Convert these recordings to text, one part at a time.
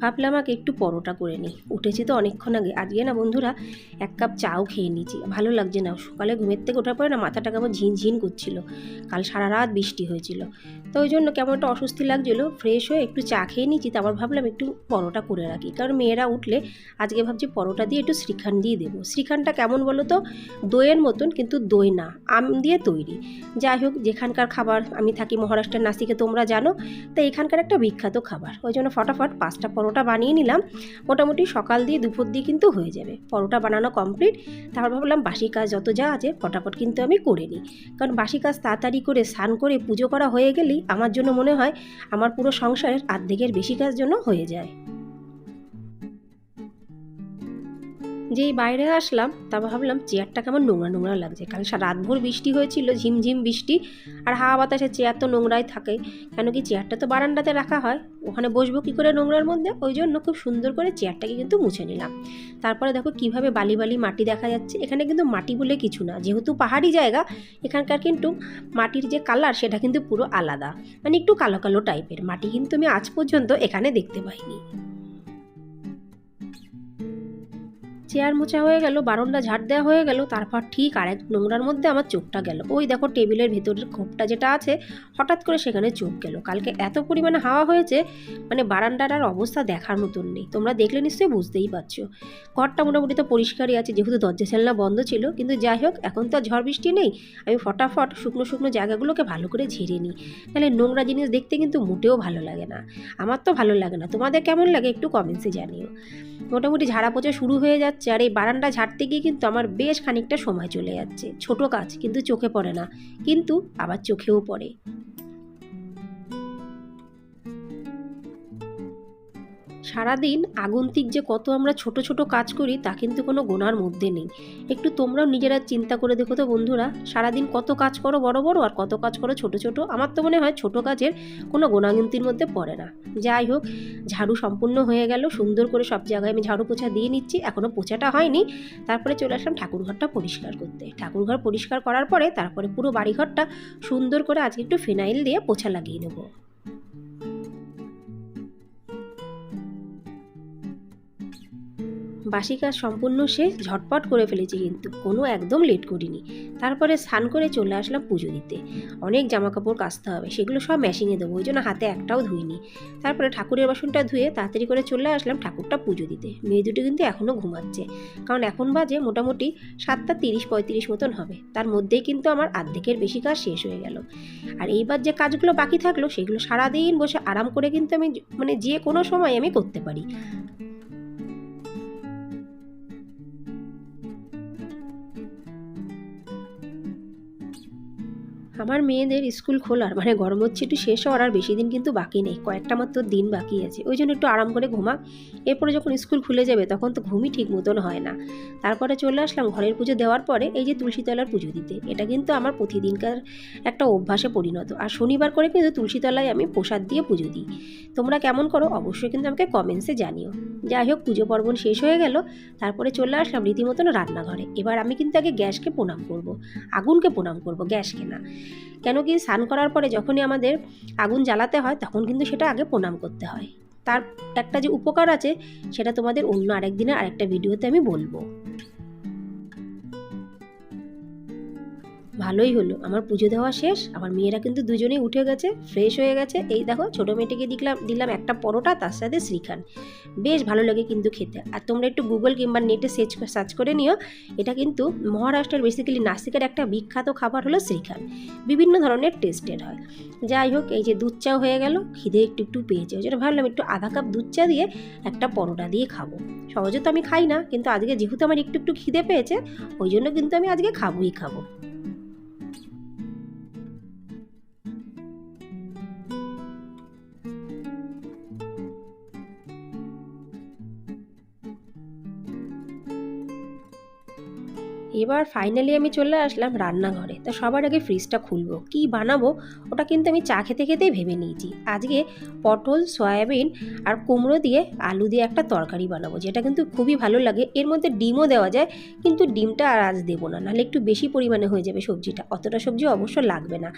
ভাবলাম আমাকে একটু পরোটা করে নিই। উঠেছি তো অনেকক্ষণ আগে। আজকে না বন্ধুরা এক কাপ চাও খেয়ে নিয়েছি। ভালো লাগছে না। সকালে ঘুমের থেকে ওঠার পরে না মাথাটা কেমন ঝিনঝিন করছিল। কাল সারা রাত বৃষ্টি হয়েছিল। তো ওই জন্য কেমন একটা অস্বস্তি লাগছিল। ফ্রেশ হয়ে একটু চা খেয়ে নিয়েছি। তারপর ভাবলাম একটু পরোটা করে রাখি। কারণ মেয়েরা উঠলে আজকে ভাবছি পরোটা দিয়ে একটু শ্রীখান দিয়ে দেবো। শ্রীখানটা কেমন বলো তো? দইয়ের মতন, কিন্তু দই না। আম দিয়ে তৈরি। যাই হোক, যেখানকার খাবার আমি থাকি মহারাষ্ট্রের নাসিকে, তোমরা জানো। তো এখানকার একটা বিখ্যাত খাবার। ওই জন্য ফটাফট পাঁচটা পরোটা বানিয়ে নিলাম। মোটামুটি সকাল দিয়ে দুপুর দিয়ে কিন্তু হয়ে যাবে। পরোটা বানানো কমপ্লিট তারপর ভাবলাম বাসি কাজ যত যা আছে ফটাফট কিন্তু আমি করে নিই। কারণ বাসি কাজ তাড়াতাড়ি করে, স্নান করে, পুজো করা হয়ে গেলেই আমার জন্য মনে হয় আমার পুরো সংসারের আর্ধেকের বেশি কাজ জন্য হয়ে যায়। যেই বাইরে আসলাম, তা ভাবলাম চেয়ারটা কেমন নোংরা নোংরা লাগছে। সারা রাতভর বৃষ্টি হয়েছিল, ঝিমঝিম বৃষ্টি, আর হাওয়া বাতাসে চেয়ার তো নোংরাই থাকে। কেন কি চেয়ারটা তো বারান্দাতে রাখা হয়। ওখানে বসবো কী করে নোংরার মধ্যে? ওই জন্য খুব সুন্দর করে চেয়ারটাকে কিন্তু মুছে নিলাম। তারপরে দেখো কীভাবে বালি বালি মাটি দেখা যাচ্ছে। এখানে কিন্তু মাটি বলে কিছু না। যেহেতু পাহাড়ি জায়গা, এখানকার কিন্তু মাটির যে কালার, সেটা কিন্তু পুরো আলাদা। মানে একটু কালো কালো টাইপের মাটি কিন্তু আমি আজ পর্যন্ত এখানে দেখতে পাইনি। চেয়ার মোছা হয়ে গেল বারণটা ঝাড় দেওয়া হয়ে গেল, তারপর ঠিক আরেক নোংরার মধ্যে আমার চোখটা গেল। ওই দেখো টেবিলের ভেতরের খোপটা যেটা আছে, হঠাৎ করে সেখানে চোখ গেল। কালকে এত পরিমাণে হাওয়া হয়েছে মানে বারান্দার আর অবস্থা দেখার মতন নেই। তোমরা দেখলে নিশ্চয়ই বুঝতেই পারছ। ঘরটা মোটামুটি তো পরিষ্কারই আছে, যেহেতু দরজা ছেলনা বন্ধ ছিল। কিন্তু যাই হোক, এখন তো আর ঝড় বৃষ্টি নেই। আমি ফটাফট শুকনো শুকনো জায়গাগুলোকে ভালো করে ঝেড়ে নিই। তাহলে নোংরা জিনিস দেখতে কিন্তু মোটেও ভালো লাগে না। আমার তো ভালো লাগে না। তোমাদের কেমন লাগে একটু কমেন্টসে জানিও। মোটামুটি ঝাড়া পচা শুরু হয়ে যাচ্ছে আর এই বারান্দা ঝাড়তে গিয়ে কিন্তু আমার বেশ খানিকটা সময় চলে যাচ্ছে। ছোট কাজ, কিন্তু চোখে পড়ে না। কিন্তু আবার চোখেও পড়ে। সারাদিন আগন্তিক যে কত আমরা ছোট ছোট কাজ করি, তা কিন্তু কোনো গোনার মধ্যে নেই। একটু তোমরাও নিজেরা চিন্তা করে দেখো তো বন্ধুরা, সারাদিন কত কাজ করো বড় বড় আর কত কাজ করো ছোট ছোট? আমার তো মনে হয় ছোট কাজের কোনো গোনাগুন্তির মধ্যে পড়ে না। যাই হোক, ঝাড়ু সম্পূর্ণ হয়ে গেল, সুন্দর করে সব জায়গায় আমি ঝাড়ু পোছা দিয়ে নিচ্ছি এখনও পোছাটা হয়নি। তারপরে চলে আসলাম ঠাকুরঘরটা পরিষ্কার করতে। ঠাকুরঘর পরিষ্কার করার পরে তারপরে পুরো বাড়িঘরটা সুন্দর করে আজকে একটু ফিনাইল দিয়ে পোছা লাগিয়ে নেব। বাসি কাজ সম্পূর্ণ শেষ, ঝটপট করে ফেলেছি কিন্তু কোনো একদম লেট করিনি। তারপরে স্নান করে চলে আসলাম পুজো দিতে। অনেক জামা কাপড় কাচতে হবে, সেগুলো সব মেশিনে দেবো, ওই জন্য হাতে একটাও ধুইনি। তারপরে ঠাকুরের বাসনটা ধুয়ে তাড়াতাড়ি করে চলে আসলাম ঠাকুরটা পুজো দিতে। মেয়ে দুটো কিন্তু এখনও ঘুমাচ্ছে। কারণ এখন বাজে মোটামুটি সাতটা তিরিশ পঁয়ত্রিশ মতন হবে। তার মধ্যেই কিন্তু আমার আর্ধেকের বেশি কাজ শেষ হয়ে গেল। আর এইবার যে কাজগুলো বাকি থাকল, সেগুলো সারাদিন বসে আরাম করে কিন্তু আমি মানে যে কোনো সময় আমি করতে পারি। আমার মেয়েদের স্কুল খোলার মানে গরম হচ্ছে একটু শেষ হওয়ার আর বেশি দিন কিন্তু বাকি নেই, কয়েকটা মাত্র দিন বাকি আছে। ওই জন্য একটু আরাম করে ঘুমাক এরপরে যখন স্কুল খুলে যাবে তখন তো ঘুমই ঠিক মতন হয় না। তারপরে চলে আসলাম ঘরের পুজো দেওয়ার পরে এই যে তুলসীতলার পুজো দিতে। এটা কিন্তু আমার প্রতিদিনকার একটা অভ্যাসে পরিণত। আর শনিবার করে কিন্তু তুলসীতলায় আমি প্রসাদ দিয়ে পুজো দিই। তোমরা কেমন করো অবশ্যই কিন্তু আমাকে কমেন্টসে জানিও। যাই হোক, পুজো পর্বণ শেষ হয়ে গেল। তারপরে চলে আসলাম রীতিমতন রান্নাঘরে। এবার আমি কিন্তু আগে গ্যাসকে প্রণাম করব। আগুনকে প্রণাম করব, গ্যাসকে না। কেন কি স্নান করার পরে যখনই আমাদের আগুন জ্বালাতে হয় তখন কিন্তু সেটা আগে প্রণাম করতে হয়। তার একটা যে উপকার আছে সেটা তোমাদের অন্য আরেক দিনে আরেকটা ভিডিওতে আমি বলব। ভালোই হলো। আমার পুজো দেওয়া শেষ আমার মেয়েরা কিন্তু দুজনেই উঠে গেছে ফ্রেশ হয়ে গেছে। এই দেখো, ছোটো মেয়েটিকে দিলাম দিলাম একটা পরোটা, তার সাথে শ্রীখান। বেশ ভালো লাগে কিন্তু খেতে। আর তোমরা একটু গুগল কিংবা নেটে সার্চ সার্চ করে নিও। এটা কিন্তু মহারাষ্ট্রের বেসিক্যালি নাসিকের একটা বিখ্যাত খাবার হলো শ্রীখান। বিভিন্ন ধরনের টেস্টের হয়। যাই হোক, এই যে দুধ চাও হয়ে গেল, খিদে একটু একটু পেয়েছে। ওই জন্য ভাবলাম একটু আধা কাপ দুধ চা দিয়ে একটা পরোটা দিয়ে খাব। সহজে তো আমি খাই না, কিন্তু আজকে যেহেতু আমার একটু একটু খিদে পেয়েছে, ওই জন্য কিন্তু আমি আজকে খাবোই খাব। এবার ফাইনালি আমি চলে আসলাম রান্নাঘরে। তো সবার আগে ফ্রিজটা খুলবো। কি বানাবো, ওটা কিন্তু আমি চা খেতে খেতেই ভেবে নিয়েছি। আজকে পটল, সয়াবিন আর কুমড়ো দিয়ে আলু দিয়ে একটা তরকারি বানাবো, যেটা কিন্তু খুবই ভালো লাগে। এর মধ্যে ডিমও দেওয়া যায়, কিন্তু ডিমটা আর আজ দেবো না, নাহলে একটু বেশি পরিমাণে হয়ে যাবে সবজিটা। অতটা সবজি অবশ্য লাগবে না।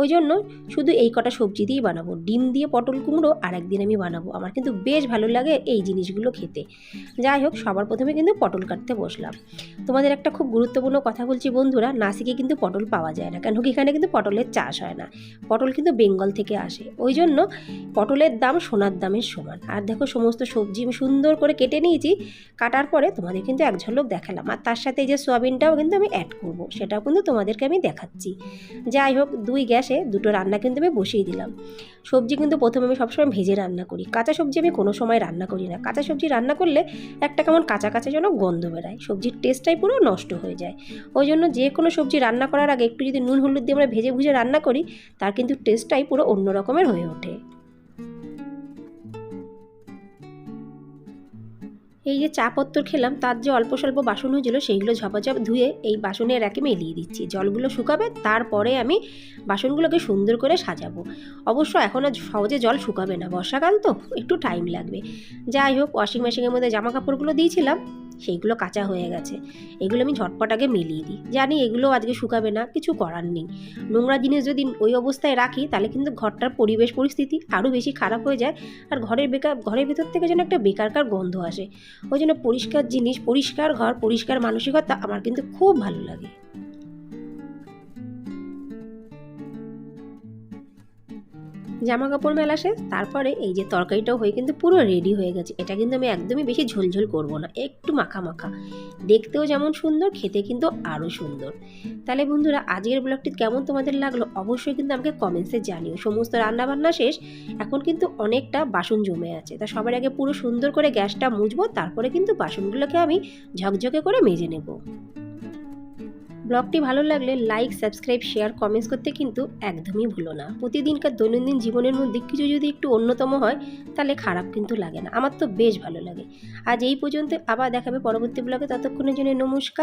ওই জন্য শুধু এই কটা সবজি দিয়েই বানাবো। ডিম দিয়ে পটল, কুমড়ো আর একদিন আমি বানাবো। আমার কিন্তু বেশ ভালো লাগে এই জিনিসগুলো খেতে। যাই হোক, সবার প্রথমে কিন্তু পটল কাটতে বসলাম। তোমাদের একটা খুব গুরুত্বপূর্ণ কথা বলছি বন্ধুরা, নাসিকে কিন্তু পটল পাওয়া যায় না। কেন কি এখানে কিন্তু পটলের চাষ হয় না। পটল কিন্তু বেঙ্গল থেকে আসে। ওই জন্য পটলের দাম সোনার দামের সমান। আর দেখো সমস্ত সবজি আমি সুন্দর করে কেটে নিয়েছি। কাটার পরে তোমাদের কিন্তু এক ঝলক দেখালাম। আর তার সাথে এই যে সোয়াবিনটাও কিন্তু আমি অ্যাড করব। সেটাও কিন্তু তোমাদেরকে আমি দেখাচ্ছি। যাই হোক, দুই গ্যাসে দুটো রান্না কিন্তু আমি বসিয়ে দিলাম। সবজি কিন্তু প্রথমে আমি সবসময় ভেজে রান্না করি। কাঁচা সবজি আমি কোনো সময় রান্না করি না। কাঁচা সবজি রান্না করলে একটা কেমন কাঁচা কাঁচা যেন গন্ধ বেরায়। সবজির টেস্টটাই পুরো নষ্ট হয়ে যায়। ওই জন্য যে কোনো সবজি রান্না করার আগে একটু যদি নুন, হলুদ দিয়ে আমরা ভেজে ভুজে রান্না করি, তার কিন্তু টেস্টটাই পুরো অন্য রকমের হয়ে ওঠে। এই যে চা পত্তর খেলাম, তার যে অল্প স্বল্প বাসন হয়েছিল, সেইগুলো ঝপাঝপ ধুয়ে এই বাসনের একে মেলিয়ে দিচ্ছি। জলগুলো শুকাবে, তারপরে আমি বাসনগুলোকে সুন্দর করে সাজাবো। অবশ্য এখন আর সহজে জল শুকাবে না। বর্ষাকাল তো, একটু টাইম লাগবে। যাই হোক ওয়াশিং মেশিনের মধ্যে জামা কাপড়গুলো দিয়েছিলাম। সেইগুলো কাঁচা হয়ে গেছে। এগুলো আমি ঝটপট আগে মিলিয়ে দিই। জানি এগুলো আজকে শুকাবে না, কিছু করার নেই। নোংরা জিনিস যদি ওই অবস্থায় রাখি, তাহলে কিন্তু ঘরটার পরিবেশ, পরিস্থিতি আরও বেশি খারাপ হয়ে যায় আর ঘরের বেকার ঘরের ভেতর থেকে যেন একটা বেকারকার গন্ধ আসে। ওই জন্য পরিষ্কার জিনিস, পরিষ্কার ঘর, পরিষ্কার মানসিকতা আমার কিন্তু খুব ভালো লাগে। জামা কাপড় মেলা শেষ, তারপরে এই যে তরকারিটাও হয়ে কিন্তু পুরো রেডি হয়ে গেছে। এটা কিন্তু আমি একদমই বেশি ঝোলঝোল করব না, একটু মাখা মাখা দেখতেও যেমন সুন্দর, খেতে কিন্তু আরও সুন্দর। তাহলে বন্ধুরা, আজকের ব্লগটি কেমন তোমাদের লাগল অবশ্যই কিন্তু আমাকে কমেন্টসে জানিও। সমস্ত রান্নাবান্না শেষ, এখন কিন্তু অনেকটা বাসন জমে আছে। তা সবার আগে পুরো সুন্দর করে গ্যাসটা মুছবো, তারপরে কিন্তু বাসনগুলোকে আমি ঝকঝকে করে মেজে নেব। ব্লগটি ভালো লাগলে লাইক, সাবস্ক্রাইব, শেয়ার, কমেন্টস করতে কিন্তু একদমই ভুলো না। প্রতিদিনকার দৈনন্দিন জীবনের মধ্যে কিছু যদি একটু অন্যতম হয়, তাহলে খারাপ কিন্তু লাগে না। আমার তো বেশ ভালো লাগে। আজ এই পর্যন্ত, আবার দেখাবে পরবর্তী ব্লগে। ততক্ষণের জন্য নমস্কার।